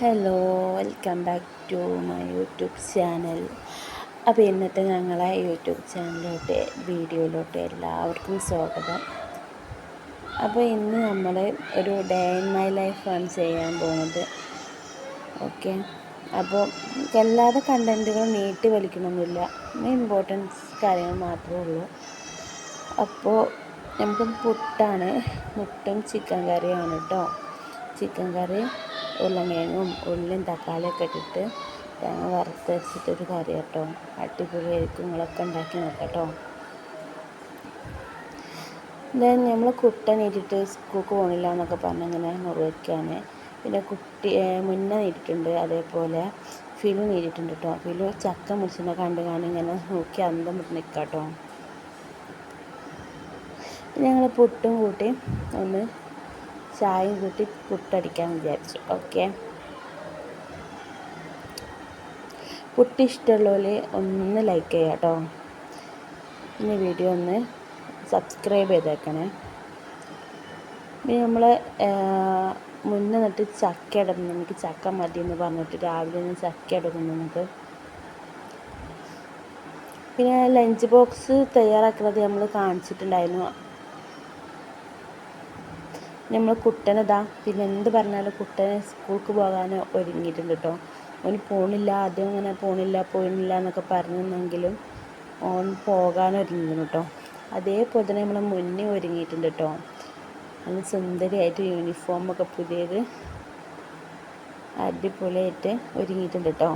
Hello welcome back to my YouTube channel അപ്പോൾ ഇന്നത്തെ ഞങ്ങളെ യൂട്യൂബ് ചാനലിലോട്ട് വീഡിയോയിലോട്ട് എല്ലാവർക്കും സ്വാഗതം. അപ്പോൾ ഇന്ന് നമ്മൾ ഒരു ഡേ ഇൻ മൈ ലൈഫ് ആണ് ചെയ്യാൻ പോകുന്നത് ഓക്കെ അപ്പോൾ എല്ലാതെ കണ്ടന്റുകൾ നീട്ടി വലിക്കണമെന്നില്ല ഇമ്പോർട്ടൻസ് കാര്യങ്ങൾ മാത്രമേ ഉള്ളൂ. അപ്പോൾ നമുക്ക് പുട്ടാണ്. മുട്ടും ചിക്കൻ കറിയാണ് കേട്ടോ ചിക്കൻ കറി ഉരുളക്കിഴങ്ങും ഉള്ളിയും തക്കാളിയൊക്കെ ഇട്ടിട്ട് തേങ്ങ വറുത്ത് വെച്ചിട്ടൊരു കറി കേട്ടോ അടിപൊളിയായിരിക്കും നിങ്ങളൊക്കെ ഉണ്ടാക്കി നോക്കട്ടോ കേട്ടോ ദെൻ നമ്മൾ കുട്ടൻ ഇരിട്ട് സ്കൂൾക്ക് പോകണില്ല എന്നൊക്കെ പറഞ്ഞ് ഇങ്ങനെ നിർവഹിക്കുകയാണ് പിന്നെ കുട്ടി മുന്നേ നീട്ടിട്ടുണ്ട് അതേപോലെ ഫിലു നീട്ടിട്ടുണ്ട് കേട്ടോ ഫിലു ചക്ക മുറിച്ചിനെ കണ്ട് കാണി ഇങ്ങനെ നോക്കി അന്തം വിട്ട് നിൽക്കാം കേട്ടോ ഞങ്ങൾ പുട്ടും കൂട്ടി ഒന്ന് ചായയും കൂട്ടി പുട്ടടിക്കാൻ വിചാരിച്ചു. ഓക്കെ പുട്ട് ഇഷ്ടമുള്ളവർ ഒന്ന് ലൈക്ക് ചെയ്യുക കേട്ടോ. ഇനി വീഡിയോ ഒന്ന് സബ്സ്ക്രൈബ് ചെയ്തേക്കണേ. ഇനി നമ്മൾ മുന്നേ നട്ട് ചക്ക ഇടുന്നു നമുക്ക് ചക്ക മതി എന്ന് പറഞ്ഞിട്ട് രാവിലെ നിന്ന് ചക്ക എടുക്കുന്നു നമുക്ക്. പിന്നെ ലഞ്ച് ബോക്സ് തയ്യാറാക്കുന്നത് നമ്മൾ കാണിച്ചിട്ടുണ്ടായിരുന്നു. നമ്മൾ കുട്ടനതാ പിന്നെ എന്ത് പറഞ്ഞാലും കുട്ടനെ സ്കൂൾക്ക് പോകാൻ ഒരുങ്ങിയിട്ടുണ്ട് കേട്ടോ ഓന് പോണില്ല ആദ്യം അങ്ങനെ പോണില്ല പോണില്ല എന്നൊക്കെ പറഞ്ഞിരുന്നെങ്കിലും ഓൻ പോകാൻ ഒരുങ്ങുന്നു കേട്ടോ അതേപോലെ തന്നെ നമ്മൾ മുന്നേ ഒരുങ്ങിയിട്ടുണ്ട് കേട്ടോ നല്ല സുന്ദരിയായിട്ട് യൂണിഫോമൊക്കെ പുതിയത് അടിപൊളിയായിട്ട് ഒരുങ്ങിയിട്ടുണ്ട് കേട്ടോ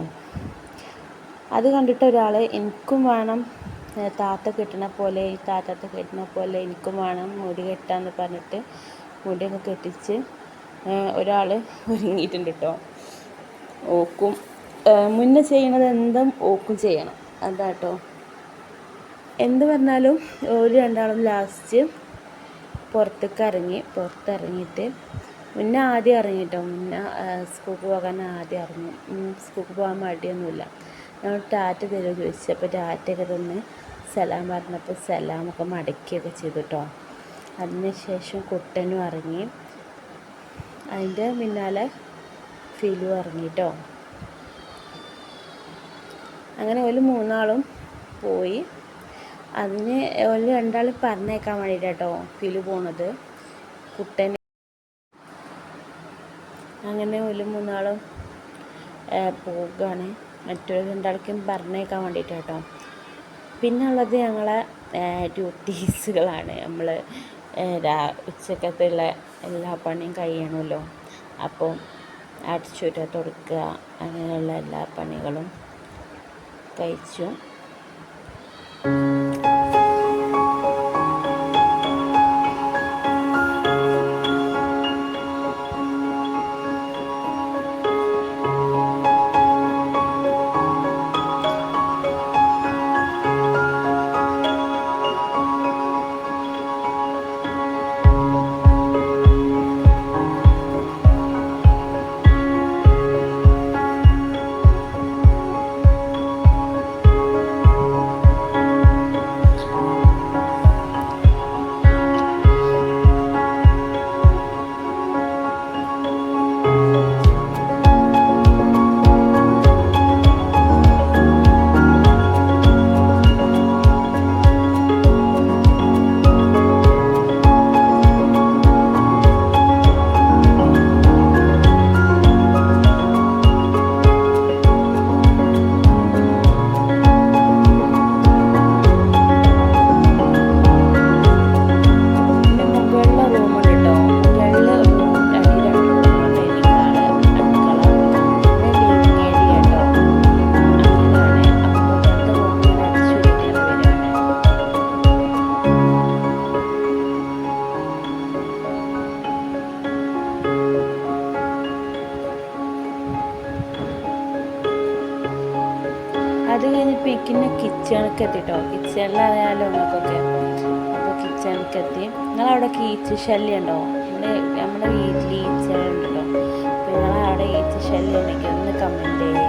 അത് കണ്ടിട്ട് ഒരാൾ എനിക്കും വേണം താത്ത കെട്ടണ പോലെ ഈ താത്തത്തെ കെട്ടണ പോലെ എനിക്കും വേണം മുടി കെട്ടാന്ന് പറഞ്ഞിട്ട് മുടിയൊക്കെ കെട്ടിച്ച് ഒരാൾ ഒരുങ്ങിയിട്ടുണ്ട് കേട്ടോ ഓക്കും മുന്നേ ചെയ്യണത് എന്തും ഓക്കും ചെയ്യണം. അതാ കേട്ടോ എന്ത് പറഞ്ഞാലും ഒരു രണ്ടാളും ലാസ്റ്റ് പുറത്തേക്ക് ഇറങ്ങി പുറത്തിറങ്ങിയിട്ട് മുന്നേ ആദ്യം ഇറങ്ങി ഇറങ്ങിട്ടോ മുന്നേ സ്കൂൾക്ക് പോകാൻ ആദ്യം ഇറങ്ങി. സ്കൂൾക്ക് പോകാൻ മടിയൊന്നുമില്ല. ഞങ്ങൾ ടാറ്റ തരുമോ ചോദിച്ചു. അപ്പോൾ ടാറ്റയൊക്കെ തന്ന് സലാം പറഞ്ഞപ്പോൾ സലാമൊക്കെ മടക്കിയൊക്കെ ചെയ്തു കേട്ടോ അതിന് ശേഷം കുട്ടനും ഇറങ്ങി. അതിന്റെ പിന്നാലെ ഫിലു ഇറങ്ങിട്ടോ. അങ്ങനെ ഒരു മൂന്നാളും പോയി. അതിന് ഒരു രണ്ടാൾ പറഞ്ഞേക്കാൻ വേണ്ടിയിട്ടോ ഫിലു പോണത്. കുട്ടൻ അങ്ങനെ ഒരു മൂന്നാളും പോകുകയാണ് മറ്റൊരു രണ്ടാൾക്കും പറഞ്ഞേക്കാൻ വേണ്ടിയിട്ടോ പിന്നുള്ളത് ഞങ്ങളെ ഡ്യൂട്ടീസുകളാണ് നമ്മൾ ഉച്ചക്കത്തുള്ള എല്ലാ പണിയും കഴിയണമല്ലോ. അപ്പോൾ അടിച്ചുര തുടക്കുക അങ്ങനെയുള്ള എല്ലാ പണികളും കഴിച്ചു. ഇക്കിന്നെ കിച്ചണിക്ക് എത്തി കേട്ടോ കിച്ചണിലായാലും നമുക്കൊക്കെ അപ്പോൾ കിച്ചണക്ക് എത്തി നിങ്ങളവിടെ ഈച്ച ശല്യം ഉണ്ടോ നമ്മുടെ നമ്മുടെ വീട്ടിൽ ഈച്ചകളുണ്ട് കേട്ടോ അപ്പോൾ നിങ്ങളവിടെ ഈച്ച ശല്യം ഉണ്ടെങ്കിൽ ഒന്ന് കമന്റ് ചെയ്യേ.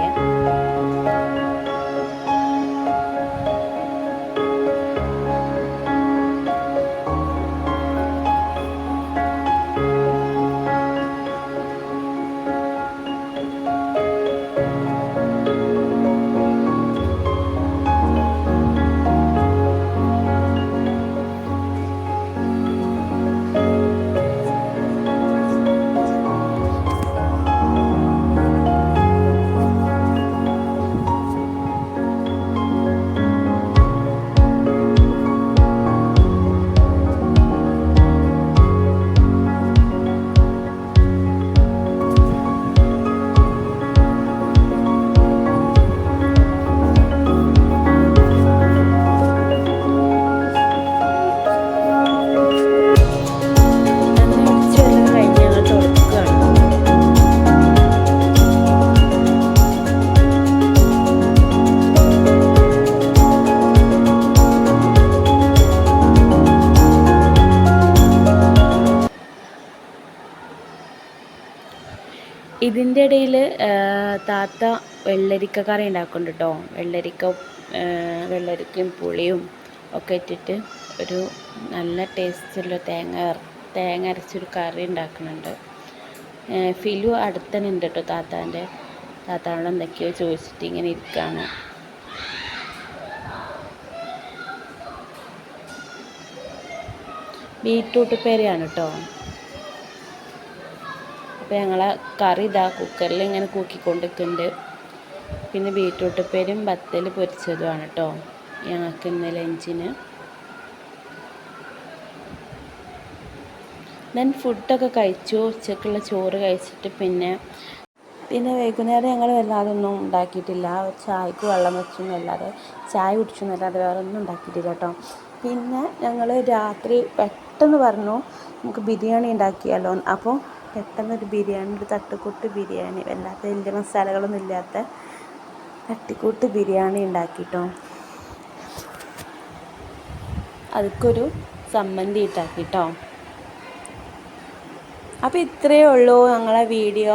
ഇതിന്റെ ഇടയിൽ താത്ത വെള്ളരിക്ക കറി ഉണ്ടാക്കുന്നുണ്ട് കേട്ടോ വെള്ളരിക്ക വെള്ളരിക്കയും പുളിയും ഒക്കെ ഇട്ടിട്ട് ഒരു നല്ല ടേസ്റ്റുള്ള തേങ്ങ തേങ്ങ അരച്ചൊരു കറി ഉണ്ടാക്കുന്നുണ്ട്. ഫിലു അടുത്തന്നെ ഉണ്ട് കേട്ടോ താത്താന്റെ താത്താനോട് എന്തൊക്കെയോ ചോദിച്ചിട്ട് ഇങ്ങനെ ഇരിക്കുകയാണ് ബീട്രൂട്ട് പേരയാണ് കേട്ടോ അപ്പോൾ ഞങ്ങൾ കറി ഇതാ കുക്കറിൽ ഇങ്ങനെ കൂക്കിക്കൊണ്ടിരിക്കുന്നുണ്ട്. പിന്നെ ബീട്രൂട്ട് പേരും ബത്തൽ പൊരിച്ചതുമാണ് കേട്ടോ ഞങ്ങൾക്ക് ഇന്ന് ലഞ്ചിന്. ദെൻ ഫുഡൊക്കെ കഴിച്ചു. ഉച്ചക്കുള്ള ചോറ് കഴിച്ചിട്ട് പിന്നെ പിന്നെ വൈകുന്നേരം ഞങ്ങൾ വല്ലാതെ ഒന്നും ഉണ്ടാക്കിയിട്ടില്ല. ചായക്ക് വെള്ളം വെച്ചു എന്നല്ലാതെ ചായ കുടിച്ചു എന്നല്ലാതെ വേറെ ഒന്നും ഉണ്ടാക്കിയിട്ടില്ല കേട്ടോ പിന്നെ ഞങ്ങൾ രാത്രി പെട്ടെന്ന് പറഞ്ഞു നമുക്ക് ബിരിയാണി ഉണ്ടാക്കിയാലോ? അപ്പോൾ പെട്ടെന്ന് ഒരു ബിരിയാണി ഒരു തട്ടുകൂട്ട് ബിരിയാണി വല്ലാത്ത വലിയ മസാലകളൊന്നും ഇല്ലാത്ത തട്ടിക്കൂട്ട് ബിരിയാണി ഉണ്ടാക്കിട്ടോ. അതൊക്കൊരു സമ്മന്തി ഇട്ടാക്കി കേട്ടോ അപ്പോൾ ഇത്രയേ ഉള്ളൂ ഞങ്ങളെ വീഡിയോ.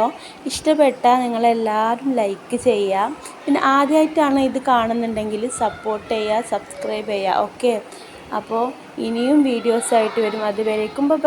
ഇഷ്ടപ്പെട്ടാൽ നിങ്ങളെല്ലാവരും ലൈക്ക് ചെയ്യുക പിന്നെ ആദ്യമായിട്ടാണ് ഇത് കാണുന്നുണ്ടെങ്കിൽ സപ്പോർട്ട് ചെയ്യുക സബ്സ്ക്രൈബ് ചെയ്യുക ഓക്കെ അപ്പോൾ ഇനിയും വീഡിയോസായിട്ട് വരും. അതുവരേക്കും